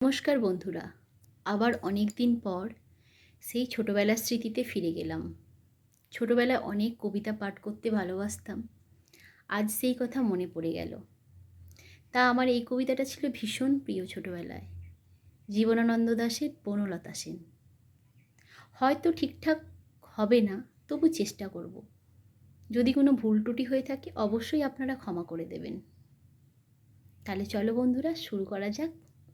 নমস্কার বন্ধুরা, আবার অনেক দিন পর সেই ছোটোবেলার স্মৃতিতে ফিরে গেলাম। ছোটোবেলায় অনেক কবিতা পাঠ করতে ভালোবাসতাম, আজ সেই কথা মনে পড়ে গেল। তা আমার এই কবিতাটা ছিল ভীষণ প্রিয় ছোটোবেলায়, জীবনানন্দ দাশের বনলতা সেন। হয়তো ঠিকঠাক হবে না, তবু চেষ্টা করব। যদি কোনো ভুল ত্রুটি হয়ে থাকে, অবশ্যই আপনারা ক্ষমা করে দেবেন। তাহলে চলো বন্ধুরা, শুরু করা যাক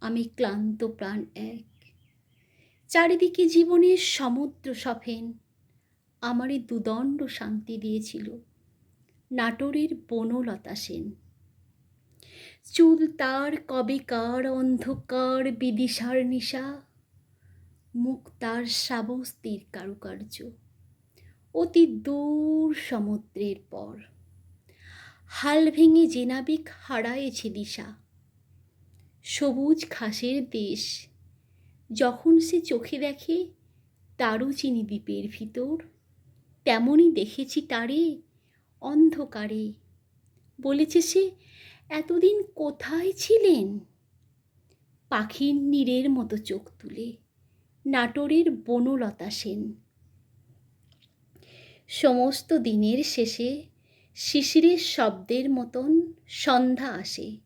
আমি ক্লান্ত প্রাণ এক। চারিদিকে জীবনের সমুদ্র সফেন আমারই দুদণ্ড শান্তি দিয়েছিল, নাটোরের বনলতা সেন। চুল তার কবেকার অন্ধকার, বিদিশার নিশা, মুখ তার শ্রাবস্তির কারুকার্য, অতি দূর সমুদ্রের পর। হাল ভেঙে জেনাবিক হারায়েছে দিশা সবুজ ঘাসের দেশ। যখন সে চোখে দেখে চিনি দ্বীপের ভিতর তেমনই দেখেছি তারে অন্ধকারে। বলেছে সে, এতদিন কোথায় ছিলেন? পাখির নীরের মতো চোখ তুলে, নাটোরের বনলতা সেন। সমস্ত দিনের শেষে শিশিরের শব্দের মতন সন্ধ্যা আসে।